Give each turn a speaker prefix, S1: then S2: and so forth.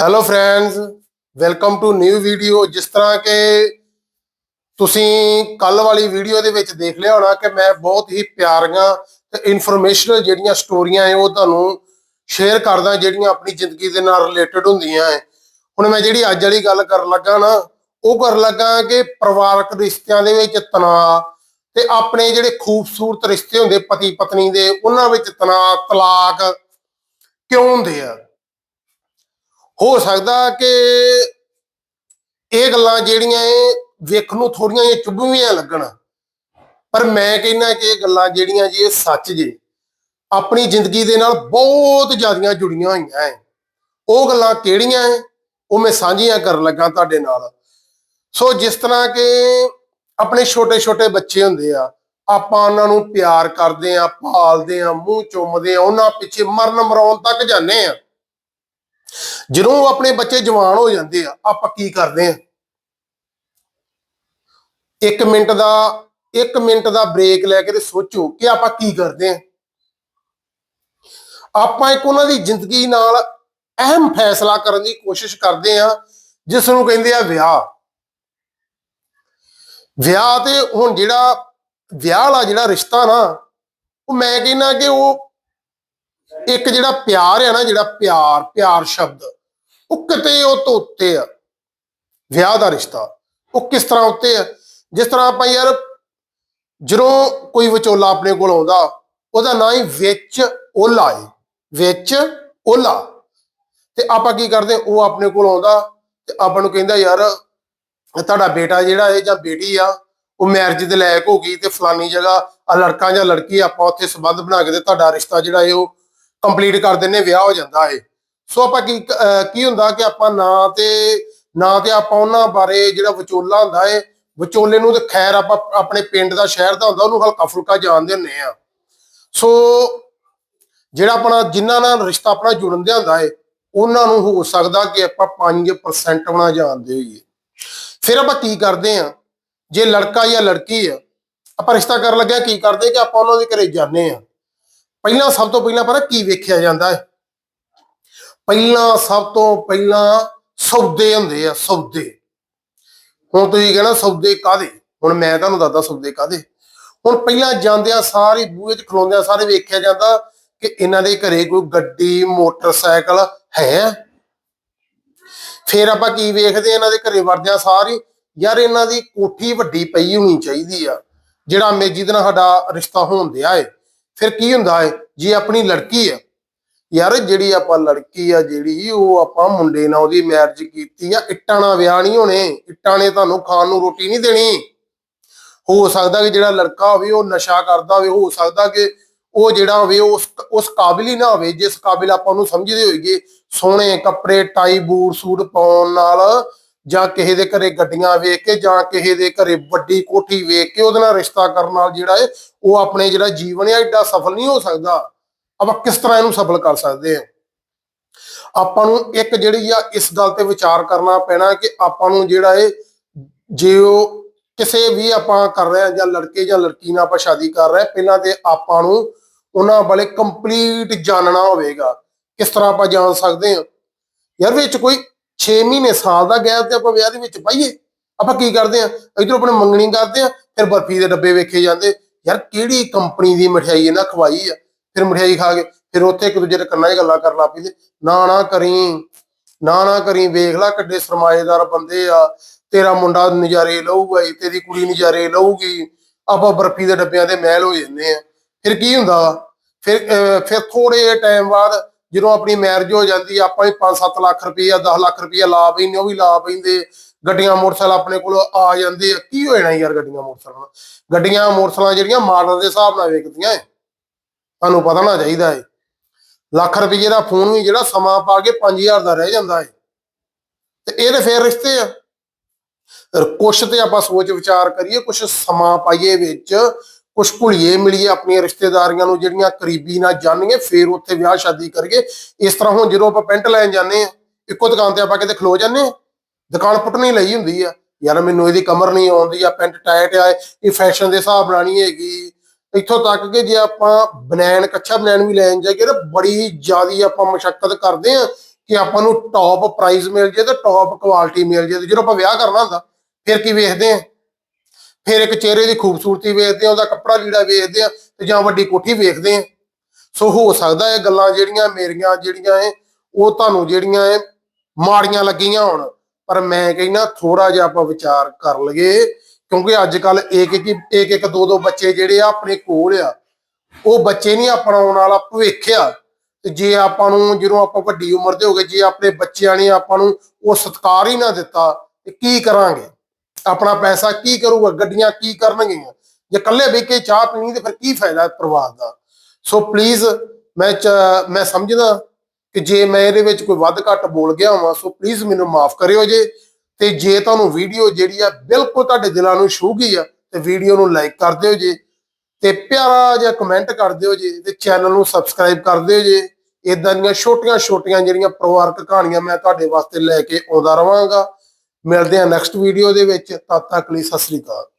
S1: Hello friends welcome to new video ਜਿਸ ਤਰ੍ਹਾਂ ਕਿ ਤੁਸੀਂ ਕੱਲ ਵਾਲੀ ਵੀਡੀਓ ਦੇ ਵਿੱਚ ਦੇਖ ਲਿਆ ਹੋਣਾ ਕਿ ਮੈਂ ਬਹੁਤ ਹੀ ਪਿਆਰੀਆਂ ਤੇ ਇਨਫੋਰਮੇਸ਼ਨਲ ਜਿਹੜੀਆਂ ਸਟੋਰੀਆਂ ਹੈ ਉਹ ਤੁਹਾਨੂੰ ਸ਼ੇਅਰ ਕਰਦਾ, ਜਿਹੜੀਆਂ ਆਪਣੀ ਜ਼ਿੰਦਗੀ ਦੇ ਨਾਲ ਰਿਲੇਟਡ ਹੁੰਦੀਆਂ ਹੈ ਹੁਣ ਮੈਂ ਜਿਹੜੀ ਅੱਜ ਵਾਲੀ ਗੱਲ ਕਰਨ ਲੱਗਾ ਨਾ, ਉਹ ਕਰਨ ਲੱਗਾ ਕਿ ਪਰਿਵਾਰਕ ਰਿਸ਼ਤਿਆਂ ਦੇ ਵਿੱਚ ਤਣਾਅ ਤੇ ਆਪਣੇ ਜਿਹੜੇ ਖੂਬਸੂਰਤ ਰਿਸ਼ਤੇ ਹੁੰਦੇ ਪਤੀ ਪਤਨੀ ਦੇ, ਉਹਨਾਂ ਵਿੱਚ ਤਣਾਅ, ਤਲਾਕ ਕਿਉਂ ਹੁੰਦੇ ਆ? ਹੋ ਸਕਦਾ ਕਿ ਇਹ ਗੱਲਾਂ ਜਿਹੜੀਆਂ ਇਹ ਵੇਖਣ ਨੂੰ ਥੋੜੀਆਂ ਜਿਹੀਆਂ ਚੁੱਭਵੀਆਂ ਲੱਗਣ। ਪਰ ਮੈਂ ਕਹਿੰਦਾ ਕਿ ਇਹ ਗੱਲਾਂ ਜਿਹੜੀਆਂ ਜੀ ਇਹ ਸੱਚ ਜੇ, ਆਪਣੀ ਜ਼ਿੰਦਗੀ ਦੇ ਨਾਲ ਬਹੁਤ ਜ਼ਿਆਦੀਆਂ ਜੁੜੀਆਂ ਹੋਈਆਂ ਹੈ ਉਹ ਗੱਲਾਂ ਕਿਹੜੀਆਂ ਹੈ ਉਹ ਮੈਂ ਸਾਂਝੀਆਂ ਕਰਨ ਲੱਗਾ ਤੁਹਾਡੇ ਨਾਲ। ਸੋ ਜਿਸ ਤਰ੍ਹਾਂ ਕਿ ਆਪਣੇ ਛੋਟੇ ਛੋਟੇ ਬੱਚੇ ਹੁੰਦੇ ਆ, ਆਪਾਂ ਉਹਨਾਂ ਨੂੰ ਪਿਆਰ ਕਰਦੇ ਆ, ਪਾਲਦੇ ਆ, ਮੂੰਹ ਚੁੰਮਦੇ ਆ, ਉਹਨਾਂ ਪਿੱਛੇ ਮਰਨ ਮਰਾਉਣ ਤੱਕ ਜਾਂਦੇ ਆ। ਜਦੋਂ ਆਪਣੇ ਬੱਚੇ ਜਵਾਨ ਹੋ ਜਾਂਦੇ ਆ, ਆਪਾਂ ਕੀ ਕਰਦੇ ਆ? ਇੱਕ ਮਿੰਟ ਦਾ, ਇੱਕ ਮਿੰਟ ਦਾ ਬ੍ਰੇਕ ਲੈ ਕੇ ਤੇ ਸੋਚੋ ਕਿ ਆਪਾਂ ਕੀ ਕਰਦੇ ਆ। ਆਪਾਂ ਇੱਕ ਉਹਨਾਂ ਦੀ ਜ਼ਿੰਦਗੀ ਨਾਲ ਅਹਿਮ ਫੈਸਲਾ ਕਰਨ ਦੀ ਕੋਸ਼ਿਸ਼ ਕਰਦੇ ਆ, ਜਿਸ ਨੂੰ ਕਹਿੰਦੇ ਆ ਵਿਆਹ। ਵਿਆਹ ਤੇ ਹੁਣ ਜਿਹੜਾ, ਵਿਆਹ ਵਾਲਾ ਜਿਹੜਾ ਰਿਸ਼ਤਾ ਨਾ, ਉਹ ਮੈਂ ਕਹਿੰਦਾ ਕਿ ਉਹ ਇੱਕ ਜਿਹੜਾ ਪਿਆਰ ਹੈ ਨਾ, ਜਿਹੜਾ ਪਿਆਰ ਪਿਆਰ ਸ਼ਬਦ, ਉਹ ਕਿਤੇ ਉਹ ਤੋਂ ਉੱਤੇ ਆ। ਵਿਆਹ ਦਾ ਰਿਸ਼ਤਾ, ਉਹ ਕਿਸ ਤਰ੍ਹਾਂ ਉੱਤੇ ਆ? ਜਿਸ ਤਰ੍ਹਾਂ ਆਪਾਂ ਯਾਰ ਜਦੋਂ ਕੋਈ ਵਿਚੋਲਾ ਆਪਣੇ ਕੋਲ ਆਉਂਦਾ, ਉਹਦਾ ਨਾਂ ਹੀ ਵਿੱਚ ਓਲਾ ਹੈ ਵਿੱਚ ਓਲਾ। ਤੇ ਆਪਾਂ ਕੀ ਕਰਦੇ? ਉਹ ਆਪਣੇ ਕੋਲ ਆਉਂਦਾ ਤੇ ਆਪਾਂ ਨੂੰ ਕਹਿੰਦਾ, ਯਾਰ, ਤੁਹਾਡਾ ਬੇਟਾ ਜਿਹੜਾ ਹੈ ਜਾਂ ਬੇਟੀ ਆ, ਉਹ ਮੈਰਿਜ ਦੇ ਲਾਇਕ ਹੋ ਗਈ ਤੇ ਫਲਾਨੀ ਜਗ੍ਹਾ ਆ ਲੜਕਾ ਜਾਂ ਲੜਕੀ ਆਪਾਂ ਉੱਥੇ ਸਬੰਧ ਬਣਾ ਕੇ ਤੇ ਤੁਹਾਡਾ ਰਿਸ਼ਤਾ ਜਿਹੜਾ ਹੈ ਉਹ ਕੰਪਲੀਟ ਕਰ ਦਿੰਨੇ ਵਿਆਹ ਹੋ ਜਾਂਦਾ ਹੈ ਸੋ ਆਪਾਂ ਕੀ ਕੀ ਹੁੰਦਾ ਕਿ ਆਪਾਂ ਨਾ ਤੇ ਨਾ ਤੇ ਆਪਾਂ ਉਹਨਾਂ ਬਾਰੇ ਜਿਹੜਾ ਵਿਚੋਲਾ ਹੁੰਦਾ ਹੈ ਵਿਚੋਲੇ ਨੂੰ ਤੇ ਖੈਰ ਆਪਾਂ ਆਪਣੇ ਪਿੰਡ ਦਾ, ਸ਼ਹਿਰ ਦਾ ਹੁੰਦਾ, ਉਹਨੂੰ ਹਲਕਾ ਫੁਲਕਾ ਜਾਣਦੇ ਹੁੰਨੇ ਆ ਸੋ ਜਿਹੜਾ ਆਪਣਾ ਜਿਨ੍ਹਾਂ ਨਾਲ ਰਿਸ਼ਤਾ ਆਪਣਾ ਜੁੜਨ ਦੇ ਹੁੰਦਾ ਹੈ ਉਹਨਾਂ ਨੂੰ ਹੋ ਸਕਦਾ ਕਿ ਆਪਾਂ 5% ਬਣਾ ਜਾਣਦੇ ਹੋਈਏ। ਫਿਰ ਆਪਾਂ ਕੀ ਕਰਦੇ ਆ ਜੇ ਲੜਕਾ ਜਾਂ ਲੜਕੀ ਆ, ਆਪਾਂ ਰਿਸ਼ਤਾ ਕਰਨ ਲੱਗਿਆ ਕੀ ਕਰਦੇ ਕਿ ਆਪਾਂ ਉਹਨਾਂ ਦੇ ਘਰੇ ਜਾਂਦੇ ਆ ਪਹਿਲਾਂ ਸਭ ਤੋਂ ਪਹਿਲਾਂ ਪਤਾ ਕੀ ਵੇਖਿਆ ਜਾਂਦਾ ਹੈ? ਪਹਿਲਾਂ ਸਭ ਤੋਂ ਪਹਿਲਾਂ ਸੌਦੇ ਹੁੰਦੇ ਆ, ਸੌਦੇ। ਹੁਣ ਤੁਸੀਂ ਕਹਿਣਾ ਸੌਦੇ ਕਾਦੇ ਹੁਣ ਮੈਂ ਤੁਹਾਨੂੰ ਦੱਸਦਾ ਸੌਦੇ ਕਾਦੇ ਹੁਣ ਪਹਿਲਾਂ ਜਾਂਦਿਆਂ ਸਾਰੇ ਬੂਹੇ 'ਚ ਖਲੋਂਦਿਆਂ ਸਾਰੇ ਵੇਖਿਆ ਜਾਂਦਾ ਕਿ ਇਹਨਾਂ ਦੇ ਘਰੇ ਕੋਈ ਗੱਡੀ, ਮੋਟਰਸਾਈਕਲ ਹੈ? ਫਿਰ ਆਪਾਂ ਕੀ ਵੇਖਦੇ ਆ, ਇਹਨਾਂ ਦੇ ਘਰੇ ਵੜਦਿਆਂ ਸਾਰੀ, ਯਾਰ ਇਹਨਾਂ ਦੀ ਕੋਠੀ ਵੱਡੀ ਪਈ ਹੋਣੀ ਚਾਹੀਦੀ ਆ, ਜਿਹੜਾ ਮੇ ਜਿਹਦੇ ਨਾਲ ਸਾਡਾ ਰਿਸ਼ਤਾ ਹੋਣ ਦਿਆ ਏ। ਫਿਰ ਕੀ ਹੁੰਦਾ ਹੈ? ਜੇ ਆਪਣੀ ਲੜਕੀ ਆ ਯਾਰ ਜਿਹੜੀ ਆਪਾਂ ਲੜਕੀ ਆ, ਜਿਹੜੀ ਉਹ ਆਪਾਂ ਮੁੰਡੇ ਨਾਲ ਉਹਦੀ ਮੈਰਿਜ ਕੀਤੀ ਆ, ਇੱਟਾਂ ਨਾਲ ਵਿਆਹ ਨਹੀਂ ਹੋਣੇ। ਇੱਟਾਂ ਨੇ ਤੁਹਾਨੂੰ ਖਾਣ ਨੂੰ ਰੋਟੀ ਨਹੀਂ ਦੇਣੀ। ਹੋ ਸਕਦਾ ਕਿ ਜਿਹੜਾ ਲੜਕਾ ਹੋਵੇ, ਉਹ ਨਸ਼ਾ ਕਰਦਾ ਹੋਵੇ। ਹੋ ਸਕਦਾ ਕਿ ਉਹ ਜਿਹੜਾ ਹੋਵੇ ਉਸ ਉਸ ਕਾਬਿਲ ਹੀ ਨਾ ਹੋਵੇ। ਜਿਸ ਕਾਬਿਲ ਆਪਾਂ ਉਹਨੂੰ ਸਮਝਦੇ ਹੋਈਏ, ਸੋਹਣੇ ਕੱਪੜੇ, ਟਾਈ, ਬੂਟ, ਸੂਟ ਪਾਉਣ ਨਾਲ ਜਾਂ ਕਿਸੇ ਦੇ ਘਰੇ ਗੱਡੀਆਂ ਵੇਖ ਕੇ ਜਾਂ ਕਿਸੇ ਦੇ ਘਰੇ ਵੱਡੀ ਕੋਠੀ ਵੇਖ ਕੇ ਉਹਦੇ ਨਾਲ ਰਿਸ਼ਤਾ ਕਰਨ ਨਾਲ ਜਿਹੜਾ ਹੈ ਉਹ ਆਪਣੇ ਜਿਹੜਾ ਜੀਵਨ ਹੈ ਐਡਾ ਸਫਲ ਨਹੀਂ ਹੋ ਸਕਦਾ। ਆਪਾਂ ਕਿਸ ਤਰ੍ਹਾਂ ਇਹਨੂੰ ਸਫਲ ਕਰ ਸਕਦੇ ਹਾਂ ਆਪਾਂ ਨੂੰ ਇੱਕ ਜਿਹੜੀ ਆ, ਇਸ ਗੱਲ ਤੇ ਵਿਚਾਰ ਕਰਨਾ ਪੈਣਾ ਕਿ ਆਪਾਂ ਨੂੰ ਜਿਹੜਾ ਹੈ ਜੇ ਉਹ ਕਿਸੇ ਵੀ ਆਪਾਂ ਕਰ ਰਹੇ ਹਾਂ ਜਾਂ ਲੜਕੇ ਜਾਂ ਲੜਕੀ ਨਾਲ ਆਪਾਂ ਸ਼ਾਦੀ ਕਰ ਰਹੇ ਪਹਿਲਾਂ ਤੇ ਆਪਾਂ ਨੂੰ ਉਹਨਾਂ ਬਾਰੇ ਕੰਪਲੀਟ ਜਾਣਨਾ ਹੋਵੇਗਾ। ਕਿਸ ਤਰ੍ਹਾਂ ਆਪਾਂ ਜਾਣ ਸਕਦੇ ਹਾਂ ਯਾਰ ਵਿੱਚ ਕੋਈ 6 ਮਹੀਨੇ ਸਾਲ ਦਾ ਗੈਪ ਤੇ ਆਪਾਂ ਵਿਆਹ ਦੇ ਵਿੱਚ ਪਾਈਏ। ਆਪਾਂ ਕੀ ਕਰਦੇ ਆ ਇਧਰੋਂ ਆਪਣੇ ਮੰਗਣੀ ਕਰਦੇ ਆ ਫਿਰ ਬਰਫੀ ਦੇ ਡੱਬੇ ਵੇਖੇ ਜਾਂਦੇ। ਯਾਰ ਕਿਹੜੀ ਕੰਪਨੀ ਦੀ ਮਠਿਆਈ ਇਹਨਾਂ ਖਵਾਈ ਆ? ਫਿਰ ਮਠਿਆਈ ਖਾ ਕੇ ਫਿਰ ਉੱਥੇ ਇੱਕ ਦੂਜੇ ਦੇ ਕੰਨਾਂ 'ਚ ਗੱਲਾਂ ਕਰਨ ਲੱਗ ਪਈਦੇ। ਨਾ ਨਾ ਕਰੀ ਨਾ ਨਾ ਕਰੀ ਵੇਖ ਲੈ ਕਿੱਡੇ ਸਰਮਾਏਦਾਰ ਬੰਦੇ ਆ। ਤੇਰਾ ਮੁੰਡਾ ਨਜ਼ਾਰੇ ਲਊਗਾ ਹੀ ਤੇਰੀ ਕੁੜੀ ਨਜ਼ਾਰੇ ਲਊਗੀ। ਆਪਾਂ ਬਰਫੀ ਦੇ ਡੱਬਿਆਂ ਦੇ ਮਹਿਲ ਹੋ ਜਾਂਦੇ ਆ ਫਿਰ ਕੀ ਹੁੰਦਾ? ਫਿਰ ਅਹ, ਫਿਰ ਥੋੜੇ ਟਾਈਮ ਬਾਅਦ ਜਦੋਂ ਆਪਣੀ ਮੈਰਿਜ ਹੋ ਜਾਂਦੀ ਆ, ਆਪਾਂ ਵੀ 5-7 ਲੱਖ ਰੁਪਈਆ 10 ਲੱਖ ਰੁਪਈਆ ਲਾ ਪੈਂਦੇ ਉਹ ਵੀ ਲਾ ਪੈਂਦੇ। ਗੱਡੀਆਂ ਮੋਟਰਸਾਈਕਲ ਆਪਣੇ ਕੋਲ ਆ ਜਾਂਦੇ ਆ। ਕੀ ਹੋ ਜਾਣਾ ਯਾਰ ਗੱਡੀਆਂ ਮੋਟਰਸਾਈਕਲਾਂ ਗੱਡੀਆਂ ਮੋਟਰਸਾਈਕਲਾਂ ਜਿਹੜੀਆਂ ਮਾਡਲ ਦੇ ਹਿਸਾਬ ਨਾਲ ਵਿਕਦੀਆਂ ਏ। ਤੁਹਾਨੂੰ ਪਤਾ ਨਾ ਚਾਹੀਦਾ ਏ। ਲੱਖ ਰੁਪਈਏ ਦਾ ਫੋਨ ਵੀ ਜਿਹੜਾ ਸਮਾਂ ਪਾ ਕੇ 5000 ਦਾ ਰਹਿ ਜਾਂਦਾ ਏ। ਤੇ ਇਹ ਤੇ ਫੇਰ ਰਿਸ਼ਤੇ ਆ। ਕੁਛ ਤੇ ਆਪਾਂ ਸੋਚ ਵਿਚਾਰ ਕਰੀਏ ਕੁਛ ਸਮਾਂ ਪਾਈਏ ਵਿੱਚ ਕੁਛ ਭੁਲੀਏ ਮਿਲੀਏ ਆਪਣੀਆਂ ਰਿਸ਼ਤੇਦਾਰੀਆਂ ਨੂੰ ਜਿਹੜੀਆਂ ਕਰੀਬੀ ਨਾਲ ਜਾਣੀਏ ਫੇਰ ਉੱਥੇ ਵਿਆਹ ਸ਼ਾਦੀ ਕਰੀਏ। ਇਸ ਤਰ੍ਹਾਂ ਹੁਣ ਜਦੋਂ ਆਪਾਂ ਪੈਂਟ ਲੈਣ ਜਾਂਦੇ ਆ ਇੱਕੋ ਦੁਕਾਨ ਤੇ ਆਪਾਂ ਕਿਤੇ ਖਲੋ ਜਾਂਦੇ ਆ ਦੁਕਾਨ ਪੁੱਟਣੀ ਲਈ ਹੁੰਦੀ ਆ। ਯਾਰ ਮੈਨੂੰ ਇਹਦੀ ਕਮਰ ਨਹੀਂ ਆਉਂਦੀ ਆ ਪੈਂਟ ਟਾਈਟ ਆ, ਇਹ ਫੈਸ਼ਨ ਦੇ ਹਿਸਾਬ ਨਾਲ ਨਹੀਂ ਹੈਗੀ। ਇੱਥੋਂ ਤੱਕ ਕਿ ਜੇ ਆਪਾਂ ਬਨੈਣ, ਕੱਛਾ ਬਨੈਣ ਵੀ ਲੈਣ ਜਾਈਏ ਤਾਂ ਬੜੀ ਜ਼ਿਆਦੀ ਆਪਾਂ ਮਸ਼ੱਕਤ ਕਰਦੇ ਆ ਕਿ ਆਪਾਂ ਨੂੰ ਟੌਪ ਪ੍ਰਾਈਸ ਮਿਲ ਜੇ ਤੇ ਟੌਪ ਕੁਆਲਿਟੀ ਮਿਲ ਜੇ ਤੇ ਜਦੋਂ ਆਪਾਂ ਵਿਆਹ ਕਰਨਾ ਹੁੰਦਾ, ਫਿਰ ਕੀ ਵੇਖਦੇ ਆ ਫਿਰ ਇੱਕ ਚਿਹਰੇ ਦੀ ਖੂਬਸੂਰਤੀ ਵੇਖਦੇ ਆ, ਉਹਦਾ ਕੱਪੜਾ ਲੀੜਾ ਵੇਖਦੇ ਆ ਤੇ ਜਾਂ ਵੱਡੀ ਕੋਠੀ ਵੇਖਦੇ ਆ। ਸੋ ਹੋ ਸਕਦਾ ਇਹ ਗੱਲਾਂ ਜਿਹੜੀਆਂ ਮੇਰੀਆਂ, ਜਿਹੜੀਆਂ ਇਹ, ਉਹ ਤੁਹਾਨੂੰ ਜਿਹੜੀਆਂ ਇਹ ਮਾੜੀਆਂ ਲੱਗੀਆਂ ਹੋਣ। ਪਰ ਮੈਂ ਕਹਿੰਦਾ ਥੋੜਾ ਜਿਹਾ ਆਪਾਂ ਵਿਚਾਰ ਕਰ ਲਈਏ, ਕਿਉਂਕਿ ਅੱਜ ਕੱਲ ਇੱਕ ਇੱਕ ਇੱਕ ਇੱਕ ਦੋ ਦੋ ਬੱਚੇ ਜਿਹੜੇ ਆ ਆਪਣੇ ਕੋਲ ਆ, ਉਹ ਬੱਚੇ ਨਹੀਂ ਆਪਣਾ ਆਉਣ ਵਾਲਾ ਭਵਿੱਖ ਆ। ਤੇ ਜੇ ਆਪਾਂ ਨੂੰ ਜਦੋਂ ਆਪਾਂ ਵੱਡੀ ਉਮਰ ਦੇ ਹੋ ਗਏ, ਜੇ ਆਪਣੇ ਬੱਚਿਆਂ ਨੇ ਆਪਾਂ ਨੂੰ ਉਹ ਸਤਿਕਾਰ ਹੀ ਨਾ ਦਿੱਤਾ, ਤੇ ਕੀ ਕਰਾਂਗੇ? ਆਪਣਾ ਪੈਸਾ ਕੀ ਕਰੂਗਾ, ਗੱਡੀਆਂ ਕੀ ਕਰਨਗੀਆਂ? ਜੇ ਇਕੱਲੇ ਬਹਿ ਕੇ ਚਾਹ ਪੀਣੀ ਤੇ ਫਿਰ ਕੀ ਫਾਇਦਾ ਪਰਿਵਾਰ ਦਾ? ਸੋ ਪਲੀਜ਼ ਮੈਂ ਚ- ਮੈਂ ਸਮਝਦਾ ਕਿ ਜੇ ਮੈਂ ਇਹਦੇ ਵਿੱਚ ਕੋਈ ਵੱਧ ਘੱਟ ਬੋਲ ਗਿਆ ਹਾਂ ਸੋ ਪਲੀਜ਼ ਮੈਨੂੰ ਮਾਫ ਕਰਿਓ ਜੇ। ਤੇ ਜੇ ਤੁਹਾਨੂੰ ਵੀਡੀਓ ਜਿਹੜੀ ਆ ਬਿਲਕੁਲ ਤੁਹਾਡੇ ਦਿਲਾਂ ਨੂੰ ਛੂਹ ਗਈ ਆ, ਤੇ ਵੀਡੀਓ ਨੂੰ ਲਾਈਕ ਕਰ ਦਿਓ ਜੇ। ਤੇ ਪਿਆਰਾ ਜਿਹਾ ਕਮੈਂਟ ਕਰ ਦਿਓ ਜੇ, ਤੇ ਚੈਨਲ ਨੂੰ ਸਬਸਕ੍ਰਾਈਬ ਕਰ ਦਿਓ ਜੇ। ਇਦਾਂ ਦੀਆਂ ਛੋਟੀਆਂ ਛੋਟੀਆਂ ਜਿਹੜੀਆਂ ਪਰਿਵਾਰਕ ਕਹਾਣੀਆਂ ਮੈਂ ਤੁਹਾਡੇ ਵਾਸਤੇ ਲੈ ਕੇ ਆਉਂਦਾ ਰਵਾਂਗਾ। ਮਿਲਦੇ ਹਾਂ ਨੈਕਸਟ ਵੀਡੀਓ ਦੇ ਵਿੱਚ ਤਦ ਤੱਕ ਲਈ ਸਤਿ ਸ੍ਰੀ ਅਕਾਲ।